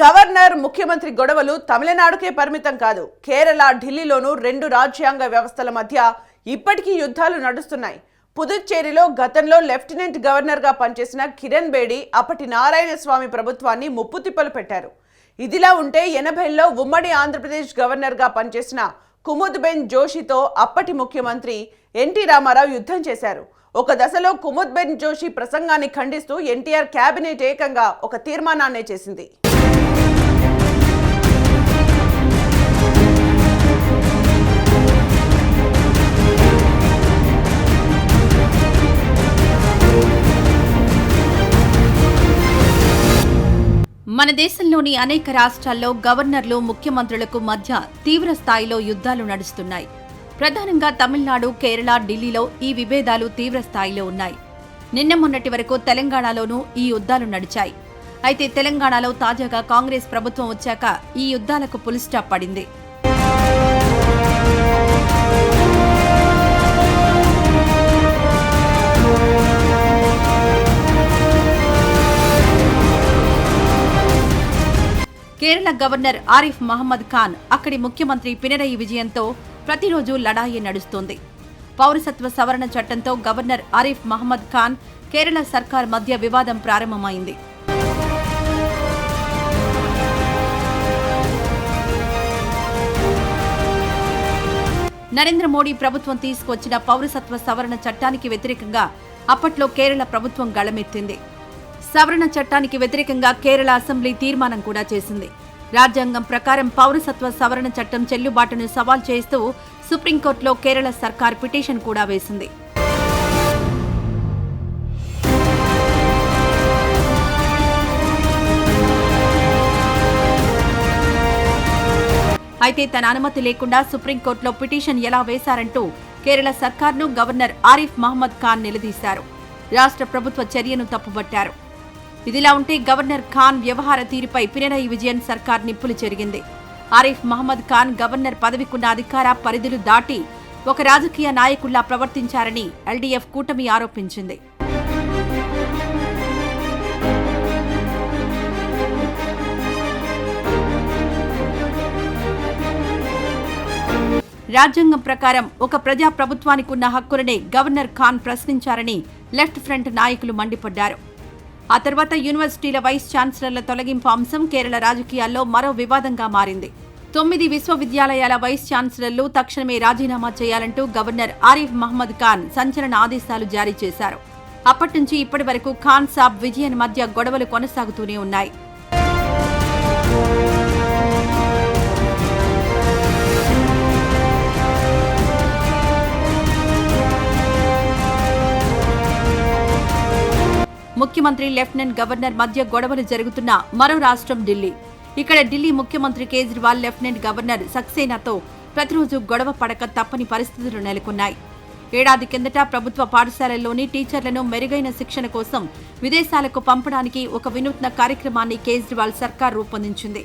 Governor ముఖ్యమంత్రి గొడవలు తమిళనాడుకే పరిమితం కాదు. కేరళ ఢిల్లీలోనూ రెండు రాజ్యాంగ వ్యవస్థల మధ్య ఇప్పటికీ యుద్ధాలు నడుస్తున్నాయి. పుదుచ్చేరిలో గతంలో లెఫ్టినెంట్ గవర్నర్గా పనిచేసిన కిరణ్ బేడి అప్పటి నారాయణస్వామి ప్రభుత్వాన్ని ముప్పుతిప్పలు పెట్టారు. ఇదిలా ఉంటే ఎనభైలో ఉమ్మడి ఆంధ్రప్రదేశ్ గవర్నర్గా పనిచేసిన కుముద్ బెన్ జోషితో అప్పటి ముఖ్యమంత్రి ఎన్టీ రామారావు యుద్ధం చేశారు. ఒక దశలో కుముద్బెన్ జోషి ప్రసంగాన్ని ఖండిస్తూ ఎన్టీఆర్ కేబినెట్ ఏకంగా ఒక తీర్మానాన్నే చేసింది. మన దేశంలోని అనేక రాష్ట్రాల్లో గవర్నర్లు ముఖ్యమంత్రులకు మధ్య తీవ్ర స్థాయిలో యుద్ధాలు నడుస్తున్నాయి. ప్రధానంగా తమిళనాడు కేరళ ఢిల్లీలో ఈ విభేదాలు తీవ్ర స్థాయిలో ఉన్నాయి. నిన్న మొన్నటి వరకు తెలంగాణలోనూ ఈ యుద్ధాలు నడిచాయి. అయితే తెలంగాణలో తాజాగా కాంగ్రెస్ ప్రభుత్వం వచ్చాక ఈ యుద్ధాలకు పులిస్టాప్ పడింది. కేరళ గవర్నర్ ఆరిఫ్ మహమ్మద్ ఖాన్ అక్కడి ముఖ్యమంత్రి పినరయి విజయంతో ప్రతిరోజు లడాయి నడుస్తోంది. పౌరసత్వ సవరణ చట్టంతో గవర్నర్ ఆరిఫ్ మహమ్మద్ ఖాన్ కేరళ సర్కార్ మధ్య వివాదం ప్రారంభమైంది. నరేంద్ర మోడీ ప్రభుత్వం తీసుకొచ్చిన పౌరసత్వ సవరణ చట్టానికి వ్యతిరేకంగా అప్పట్లో కేరళ ప్రభుత్వం గళమెత్తింది. సవరణ చట్టానికి వ్యతిరేకంగా కేరళ అసెంబ్లీ తీర్మానం కూడా చేసింది. రాజ్యాంగం ప్రకారం పౌరసత్వ సవరణ చట్టం చెల్లుబాటును సవాల్ చేస్తూ సుప్రీంకోర్టులో కేరళ సర్కార్ పిటిషన్ కూడా వేసింది. అయితే తన అనుమతి లేకుండా సుప్రీంకోర్టులో పిటిషన్ ఎలా వేశారంటూ కేరళ సర్కార్ను గవర్నర్ ఆరిఫ్ మహమ్మద్ ఖాన్ నిలదీశారు. రాష్ట్ర ప్రభుత్వ చర్యను తప్పుబట్టారు. ఇదిలా ఉంటే గవర్నర్ ఖాన్ వ్యవహార తీరుపై పినరయి విజయన్ సర్కార్ నిప్పులు చెరిగింది. ఆరిఫ్ మహమ్మద్ ఖాన్ గవర్నర్ పదవికున్న అధికార పరిధులు దాటి ఒక రాజకీయ నాయకుల్లా ప్రవర్తించారని ఎల్డీఎఫ్ కూటమి ఆరోపించింది. రాజ్యాంగం ప్రకారం ఒక ప్రజా ప్రభుత్వానికి ఉన్న హక్కులనే గవర్నర్ ఖాన్ ప్రశ్నించారని లెఫ్ట్ ఫ్రంట్ నాయకులు మండిపడ్డారు. ఆ తర్వాత యూనివర్సిటీల వైస్ ఛాన్సలర్ల తొలగింపు అంశం కేరళ రాజకీయాల్లో మరో వివాదంగా మారింది. తొమ్మిది విశ్వవిద్యాలయాల వైస్ ఛాన్సలర్లు తక్షణమే రాజీనామా చేయాలంటూ గవర్నర్ ఆరిఫ్ మహ్మద్ ఖాన్ సంచలన ఆదేశాలు జారీ చేశారు. అప్పటి నుంచి ఇప్పటి వరకు ఖాన్ సాబ్ విజయన్ మధ్య గొడవలు కొనసాగుతూనే ఉన్నాయి. ముఖ్యమంత్రి లెఫ్టినెంట్ గవర్నర్ మధ్య గొడవలు జరుగుతున్న మరో రాష్ట్రం ఢిల్లీ. ఇక్కడ ఢిల్లీ ముఖ్యమంత్రి కేజ్రీవాల్ లెఫ్టినెంట్ గవర్నర్ సక్సేనాతో ప్రతిరోజు గొడవ పడక తప్పని పరిస్థితులు నెలకొన్నాయి. ఏడాది కిందట ప్రభుత్వ పాఠశాలల్లోని టీచర్లను మెరుగైన శిక్షణ కోసం విదేశాలకు పంపడానికి ఒక వినూత్న కార్యక్రమాన్ని కేజ్రీవాల్ సర్కార్ రూపొందించింది.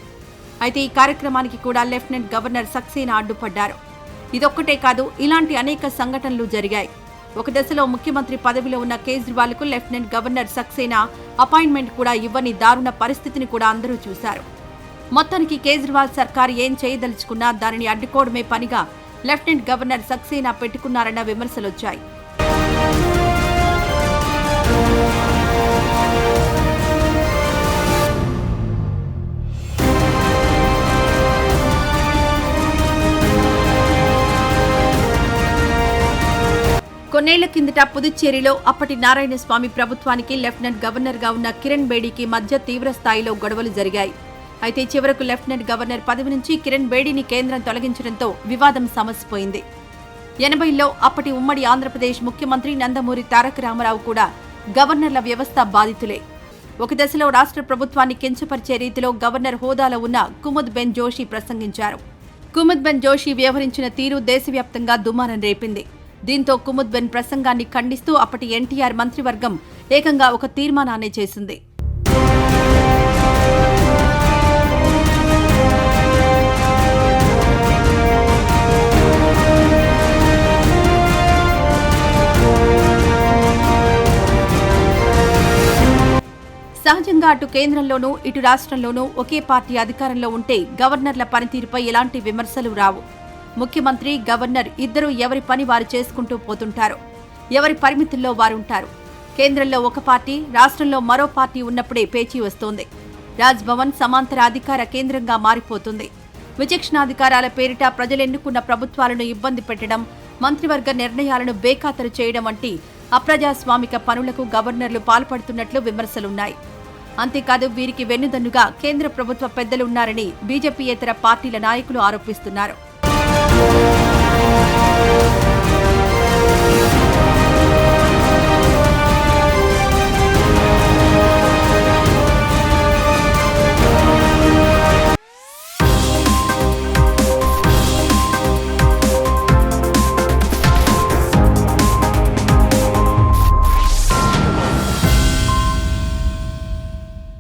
అయితే ఈ కార్యక్రమానికి కూడా లెఫ్టినెంట్ గవర్నర్ సక్సేనా అడ్డుపడ్డారు. ఇదొక్కటే కాదు ఇలాంటి అనేక సంఘటనలు జరిగాయి. ఒక దశలో ముఖ్యమంత్రి పదవిలో ఉన్న కేజ్రీవాల్కు లెఫ్టినెంట్ గవర్నర్ సక్సేనా అపాయింట్మెంట్ కూడా ఇవ్వని దారుణ పరిస్థితిని కూడా అందరూ చూశారు. మొత్తానికి కేజ్రీవాల్ సర్కార్ ఏం చేయదలుచుకున్నా దానిని అడ్డుకోవడమే పనిగా లెఫ్టినెంట్ గవర్నర్ సక్సేనా పెట్టుకున్నారన్న విమర్శలొచ్చాయి. కొన్నేళ్ళ కిందట పుదుచ్చేరిలో అప్పటి నారాయణస్వామి ప్రభుత్వానికి లెఫ్టినెంట్ గవర్నర్గా ఉన్న కిరణ్ బేడీకి మధ్య తీవ్ర స్థాయిలో గొడవలు జరిగాయి. అయితే చివరకు లెఫ్టినెంట్ గవర్నర్ పదవి నుంచి కిరణ్ బేడీని కేంద్రం తొలగించడంతో వివాదం సమసిపోయింది. ఎనభైలో అప్పటి ఉమ్మడి ఆంధ్రప్రదేశ్ ముఖ్యమంత్రి నందమూరి తారక రామారావు కూడా గవర్నర్ల వ్యవస్థ బాధితులే. ఒక దశలో రాష్ట్ర ప్రభుత్వాన్ని కించపరిచే రీతిలో గవర్నర్ హోదాలో ఉన్న కుముద్ బెన్ జోషి ప్రసంగించారు. కుముద్ బెన్ జోషి వ్యవహరించిన తీరు దేశవ్యాప్తంగా దుమారం రేపింది. దీంతో కుముద్బెన్ ప్రసంగాన్ని ఖండిస్తూ అప్పటి ఎన్టీఆర్ మంత్రివర్గం ఏకంగా ఒక తీర్మానాన్ని చేసింది. సహజంగా అటు కేంద్రంలోనూ ఇటు రాష్ట్రంలోనూ ఒకే పార్టీ అధికారంలో ఉంటే గవర్నర్ల పనితీరుపై ఎలాంటి విమర్శలు రావు. ముఖ్యమంత్రి గవర్నర్ ఇద్దరూ ఎవరి పని వారు చేసుకుంటూ పోతుంటారు. ఎవరి పరిమితుల్లో వారుంటారు. కేంద్రంలో ఒక పార్టీ రాష్ట్రంలో మరో పార్టీ ఉన్నప్పుడే పేచీ వస్తోంది. రాజ్భవన్ సమాంతర అధికార కేంద్రంగా మారిపోతుంది. విచక్షణాధికారాల పేరిట ప్రజలెన్నుకున్న ప్రభుత్వాలను ఇబ్బంది పెట్టడం మంత్రివర్గ నిర్ణయాలను బేఖాతరు చేయడం వంటి అప్రజాస్వామిక పనులకు గవర్నర్లు పాల్పడుతున్నట్లు విమర్శలున్నాయి. అంతేకాదు వీరికి వెన్నుదన్నుగా కేంద్ర ప్రభుత్వ పెద్దలున్నారని బీజేపీయేతర పార్టీల నాయకులు ఆరోపిస్తున్నారు. Thank you.